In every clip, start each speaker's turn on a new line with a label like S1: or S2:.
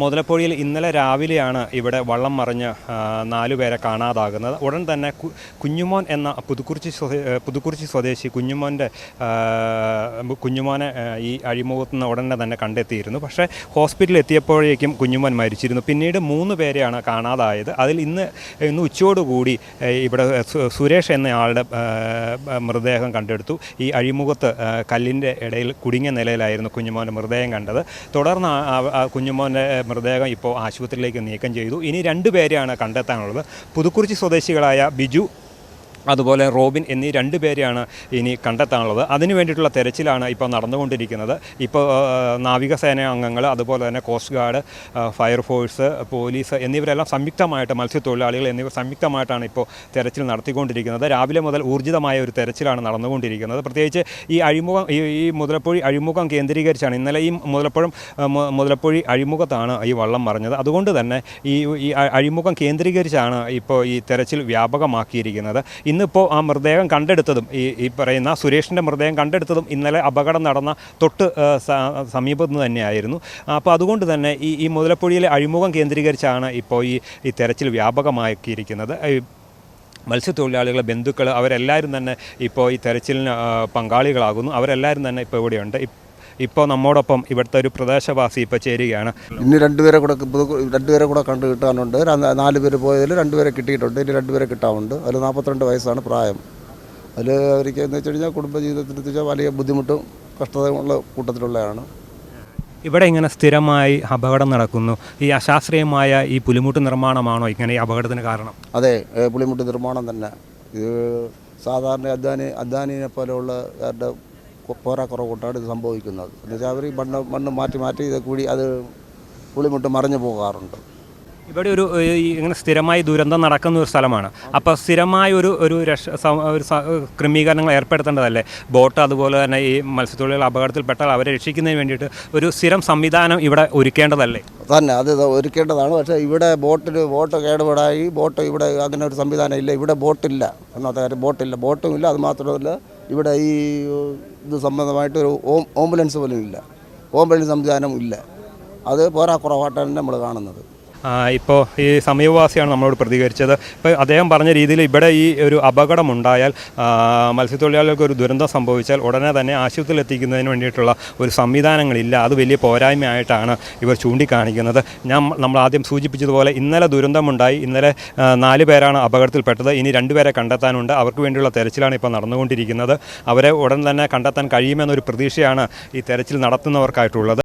S1: മുതലപ്പൊഴിയിൽ ഇന്നലെ രാവിലെയാണ് ഇവിടെ വള്ളം മറിഞ്ഞ് നാലുപേരെ കാണാതാകുന്നത്. ഉടൻ തന്നെ കുഞ്ഞുമോൻ എന്ന പുതുക്കുറിച്ചി പുതുക്കുറിച്ചി സ്വദേശി കുഞ്ഞുമോന്റെ കുഞ്ഞുമോനെ ഈ അഴിമുഖത്ത് നിന്ന് ഉടനെ തന്നെ കണ്ടെത്തിയിരുന്നു. പക്ഷേ ഹോസ്പിറ്റലിൽ എത്തിയപ്പോഴേക്കും കുഞ്ഞുമോൻ മരിച്ചിരുന്നു. പിന്നീട് മൂന്ന് പേരെയാണ് കാണാതായത്. അതിൽ ഇന്ന് ഇന്ന് ഉച്ചയോടുകൂടി ഇവിടെ സുരേഷ് എന്നയാളുടെ മൃതദേഹം കണ്ടെടുത്തു. ഈ അഴിമുഖത്ത് കല്ലിന്റെ ഇടയിൽ കുടുങ്ങിയ നിലയിലായിരുന്നു കുഞ്ഞുമോന്റെ മൃതദേഹം കണ്ടത്. തുടർന്ന് കുഞ്ഞുമോന്റെ മൃതദേഹം ഇപ്പോൾ ആശുപത്രിയിലേക്ക് നീക്കം ചെയ്തു. ഇനി രണ്ട് പേരെയാണ് കണ്ടെത്താനുള്ളത്. പുതുക്കുറിച്ചി സ്വദേശികളായ ബിജു അതുപോലെ റോബിൻ എന്നീ രണ്ട് പേരെയാണ് ഇനി കണ്ടെത്താനുള്ളത്. അതിനു വേണ്ടിയിട്ടുള്ള തെരച്ചിലാണ് ഇപ്പോൾ നടന്നുകൊണ്ടിരിക്കുന്നത്. ഇപ്പോൾ നാവികസേന അംഗങ്ങൾ അതുപോലെ തന്നെ coast guard fire force police എന്നിവരെല്ലാം സംയുക്തമായിട്ട് മത്സ്യത്തൊഴിലാളികൾ എന്നിവർ സംയുക്തമായിട്ടാണ് ഇപ്പോൾ തെരച്ചിൽ നടത്തിക്കൊണ്ടിരിക്കുന്നത്. രാവിലെ മുതൽ ഊർജിതമായ ഒരു തെരച്ചിലാണ് നടന്നുകൊണ്ടിരിക്കുന്നത്. പ്രത്യേകിച്ച് ഈ അഴിമുഖം ഈ മുതലപ്പുഴി അഴിമുഖം കേന്ദ്രീകരിച്ചാണ്. ഇന്നലെ ഈ മുതലപ്പുഴം മുതലപ്പുഴി അഴിമുഖത്താണ് ഈ വള്ളം മറിഞ്ഞത്. അതുകൊണ്ട് തന്നെ ഈ അഴിമുഖം കേന്ദ്രീകരിച്ചാണ് ഇപ്പോൾ ഈ തെരച്ചിൽ വ്യാപകമാക്കിയിരിക്കുന്നത്. ഇന്നിപ്പോൾ ആ മൃതദേഹം കണ്ടെടുത്തതും ഈ ഈ പറയുന്ന സുരേഷിന്റെ മൃതദേഹം കണ്ടെടുത്തതും ഇന്നലെ അപകടം നടന്ന തൊട്ട് സമീപത്തുനിന്ന് തന്നെയായിരുന്നു. അപ്പോൾ അതുകൊണ്ട് തന്നെ ഈ ഈ മുതലപ്പൊഴിയിലെ അഴിമുഖം കേന്ദ്രീകരിച്ചാണ് ഇപ്പോൾ ഈ ഈ തെരച്ചിൽ വ്യാപകമാക്കിയിരിക്കുന്നത്. മത്സ്യത്തൊഴിലാളികളെ ബന്ധുക്കൾ അവരെല്ലാവരും തന്നെ ഇപ്പോൾ ഈ തെരച്ചിലിന് പങ്കാളികളാകുന്നു. അവരെല്ലാവരും തന്നെ ഇപ്പോൾ ഇവിടെയുണ്ട്. ഇപ്പോൾ നമ്മോടൊപ്പം ഇവിടുത്തെ ഒരു പ്രദേശവാസി ഇപ്പോൾ ചേരുകയാണ്.
S2: ഇനി രണ്ടുപേരെ കൂടെ രണ്ടുപേരെ കൂടെ കണ്ടു കിട്ടാനുണ്ട്. നാല് പേര് പോയതിൽ രണ്ടുപേരെ കിട്ടിയിട്ടുണ്ട്. ഇനി രണ്ടുപേരെ കിട്ടാനുണ്ട് അതിൽ നാൽപ്പത്തിരണ്ട് വയസ്സാണ് പ്രായം. അതിൽ അവർക്ക് എന്ന് വെച്ച് കഴിഞ്ഞാൽ കുടുംബജീവിതത്തിൽ വെച്ചാൽ വലിയ ബുദ്ധിമുട്ടും കഷ്ടതയുള്ള കൂട്ടത്തിലുള്ളതാണ്
S1: ഇവിടെ ഇങ്ങനെ സ്ഥിരമായി അപകടം നടക്കുന്നു. ഈ അശാസ്ത്രീയമായ ഈ പുലിമുട്ട് നിർമ്മാണമാണോ ഇങ്ങനെ ഈ അപകടത്തിന് കാരണം?
S2: അതെ പുലിമുട്ട് പുളിമുട്ട് നിർമ്മാണം തന്നെ. ഇത് സാധാരണ അദ്വാനി അദ്വാനിനെ പോലെയുള്ളവരുടെ പോരാക്കുറവ് കൊണ്ടാണ് ഇത് സംഭവിക്കുന്നത്. എന്ന് വെച്ചാൽ അവർ മണ്ണ് മണ്ണ് മാറ്റി മാറ്റി ഇത് കൂടി അത് പുളിമുട്ട് മറിഞ്ഞു പോകാറുണ്ട്.
S1: ഇവിടെ ഒരു ഇങ്ങനെ സ്ഥിരമായി ദുരന്തം നടക്കുന്ന ഒരു സ്ഥലമാണ്. അപ്പോൾ സ്ഥിരമായ ഒരു ഒരു രക്ഷ ഒരു ക്രമീകരണങ്ങൾ ഏർപ്പെടുത്തേണ്ടതല്ലേ? ബോട്ട് അതുപോലെ തന്നെ ഈ മത്സ്യത്തൊഴിലാളികൾ അപകടത്തിൽപ്പെട്ടാൽ അവരെ രക്ഷിക്കുന്നതിന് വേണ്ടിയിട്ട് ഒരു സ്ഥിരം സംവിധാനം ഇവിടെ ഒരുക്കേണ്ടതല്ലേ?
S2: തന്നെ അത് ഒരുക്കേണ്ടതാണ്. പക്ഷേ ഇവിടെ ബോട്ടിൽ ബോട്ട് കേടുപാടായി ബോട്ട് ഇവിടെ അങ്ങനെ ഒരു സംവിധാനം ഇല്ല. ഇവിടെ ബോട്ടില്ല. ഒന്നാമത്തെ കാര്യം ബോട്ടില്ല. ബോട്ടും ഇല്ല. അത് മാത്രമല്ല ഇവിടെ ഈ ഇത് സംബന്ധമായിട്ട് ഒരു ഓം ആംബുലൻസ് പോലും ഇല്ല. ഓംബുലൻസ് സംവിധാനം ഇല്ല. അത് പോരാ കുറവായിട്ടാണ് നമ്മൾ കാണുന്നത്.
S1: ഇപ്പോൾ ഈ സമീപവാസിയാണ് നമ്മളോട് പ്രതികരിച്ചത്. ഇപ്പോൾ അദ്ദേഹം പറഞ്ഞ രീതിയിൽ ഇവിടെ ഈ ഒരു അപകടമുണ്ടായാൽ മത്സ്യത്തൊഴിലാളികൾക്ക് ഒരു ദുരന്തം സംഭവിച്ചാൽ ഉടനെ തന്നെ ആശുപത്രിയിൽ എത്തിക്കുന്നതിന് വേണ്ടിയിട്ടുള്ള ഒരു സംവിധാനങ്ങളില്ല. അത് വലിയ പോരായ്മയായിട്ടാണ് ഇവർ ചൂണ്ടിക്കാണിക്കുന്നത്. ഞാൻ നമ്മൾ ആദ്യം സൂചിപ്പിച്ചതുപോലെ ഇന്നലെ ദുരന്തമുണ്ടായി. ഇന്നലെ നാല് പേരാണ് അപകടത്തിൽപ്പെട്ടത്. ഇനി രണ്ടുപേരെ കണ്ടെത്താനുണ്ട്. അവർക്ക് വേണ്ടിയുള്ള തെരച്ചിലാണ് ഇപ്പോൾ നടന്നുകൊണ്ടിരിക്കുന്നത്. അവരെ ഉടൻ തന്നെ കണ്ടെത്താൻ കഴിയുമെന്നൊരു പ്രതീക്ഷയാണ് ഈ തെരച്ചിൽ നടത്തുന്നവർക്കായിട്ടുള്ളത്.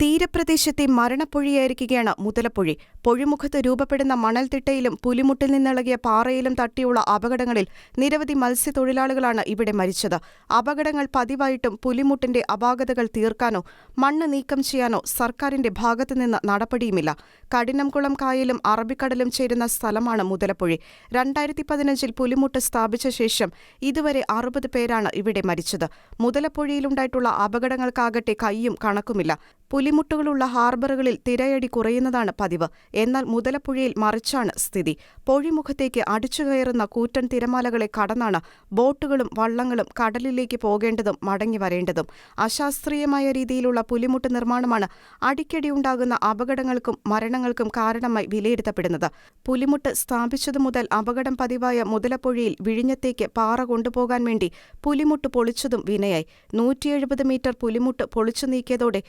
S3: തീരപ്രദേശത്തെ മരണപ്പൊഴിയായിരിക്കുകയാണ് മുതലപ്പൊഴി. പൊഴിമുഖത്ത് രൂപപ്പെടുന്ന മണൽത്തിട്ടയിലും പുലിമുട്ടിൽ നിന്നിളകിയ പാറയിലും തട്ടിയുള്ള അപകടങ്ങളിൽ നിരവധി മത്സ്യത്തൊഴിലാളികളാണ് ഇവിടെ മരിച്ചത്. അപകടങ്ങൾ പതിവായിട്ടും പുലിമുട്ടിന്റെ അപാകതകൾ തീർക്കാനോ മണ്ണ് നീക്കം ചെയ്യാനോ സർക്കാരിന്റെ ഭാഗത്തുനിന്ന് നടപടിയുമില്ല. കഠിനംകുളം കായലും അറബിക്കടലും ചേരുന്ന സ്ഥലമാണ് മുതലപ്പൊഴി. രണ്ടായിരത്തി പതിനഞ്ചിൽ പുലിമുട്ട് സ്ഥാപിച്ച ശേഷം ഇതുവരെ അറുപത് പേരാണ് ഇവിടെ മരിച്ചത്. മുതലപ്പൊഴിയിലുണ്ടായിട്ടുള്ള അപകടങ്ങൾക്കാകട്ടെ കൈയും കണക്കുമില്ല. പുലിമുട്ടുകളുള്ള ഹാർബറുകളിൽ തിരയടി കുറയുന്നതാണ് പതിവ്. എന്നാൽ മുതലപ്പുഴയിൽ മറിച്ചാണ് സ്ഥിതി. പൊഴിമുഖത്തേക്ക് അടിച്ചുകയറുന്ന കൂറ്റൻ തിരമാലകളെ കടന്നാണ് ബോട്ടുകളും വള്ളങ്ങളും കടലിലേക്ക് പോകേണ്ടതും മടങ്ങി വരേണ്ടതും. അശാസ്ത്രീയമായ രീതിയിലുള്ള പുലിമുട്ട് നിർമ്മാണമാണ് അടിക്കടി ഉണ്ടാകുന്ന അപകടങ്ങൾക്കും മരണങ്ങൾക്കും കാരണമായി വിലയിരുത്തപ്പെടുന്നത്. പുലിമുട്ട് സ്ഥാപിച്ചതു മുതൽ അപകടം പതിവായ മുതലപ്പുഴയിൽ വിഴിഞ്ഞത്തേക്ക് പാറ കൊണ്ടുപോകാൻ വേണ്ടി പുലിമുട്ട് പൊളിച്ചതും വിനയായി. നൂറ്റിയെഴുപത് മീറ്റർ പുലിമുട്ട് പൊളിച്ചു നീക്കിയതോടെ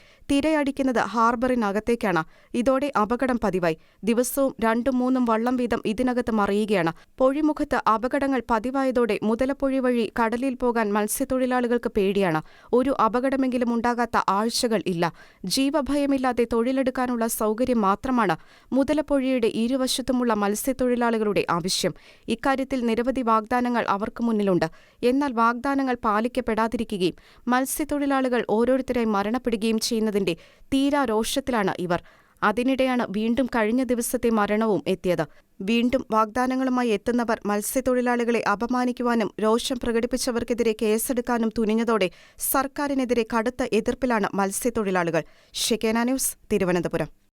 S3: തിരയടിക്കുന്നത് ഹാർബറിനകത്തേക്കാണ്. ഇതോടെ അപകടം പതിവായി. ദിവസവും രണ്ടും മൂന്നും വള്ളം വീതം ഇതിനകത്ത് മറിയുകയാണ്. പൊഴിമുഖത്ത് അപകടങ്ങൾ പതിവായതോടെ മുതലപ്പൊഴി വഴി കടലിൽ പോകാൻ മത്സ്യത്തൊഴിലാളികൾക്ക് പേടിയാണ്. ഒരു അപകടമെങ്കിലും ഉണ്ടാകാത്ത ആഴ്ചകൾ ഇല്ല. ജീവഭയമില്ലാതെ തൊഴിലെടുക്കാനുള്ള സൗകര്യം മാത്രമാണ് മുതലപ്പൊഴിയുടെ ഇരുവശത്തുമുള്ള മത്സ്യത്തൊഴിലാളികളുടെ ആവശ്യം. ഇക്കാര്യത്തിൽ നിരവധി വാഗ്ദാനങ്ങൾ അവർക്ക് മുന്നിലുണ്ട്. എന്നാൽ വാഗ്ദാനങ്ങൾ പാലിക്കപ്പെടാതിരിക്കുകയും മത്സ്യത്തൊഴിലാളികൾ ഓരോരുത്തരായി മരണപ്പെടുകയും ചെയ്യുന്നതിന്റെ തീരാ രോഷത്തിലാണ് ഇവർ. അതിനിടെയാണ് വീണ്ടും കഴിഞ്ഞ ദിവസത്തെ മരണവും എത്തിയത്. വീണ്ടും വാഗ്ദാനങ്ങളുമായി എത്തുന്നവർ മത്സ്യത്തൊഴിലാളികളെ അപമാനിക്കുവാനും രോഷം പ്രകടിപ്പിച്ചവർക്കെതിരെ കേസെടുക്കാനും തുനിഞ്ഞതോടെ സർക്കാരിനെതിരെ കടുത്ത എതിർപ്പിലാണ് മത്സ്യത്തൊഴിലാളികൾ. ഷെക്കേന ന്യൂസ് തിരുവനന്തപുരം.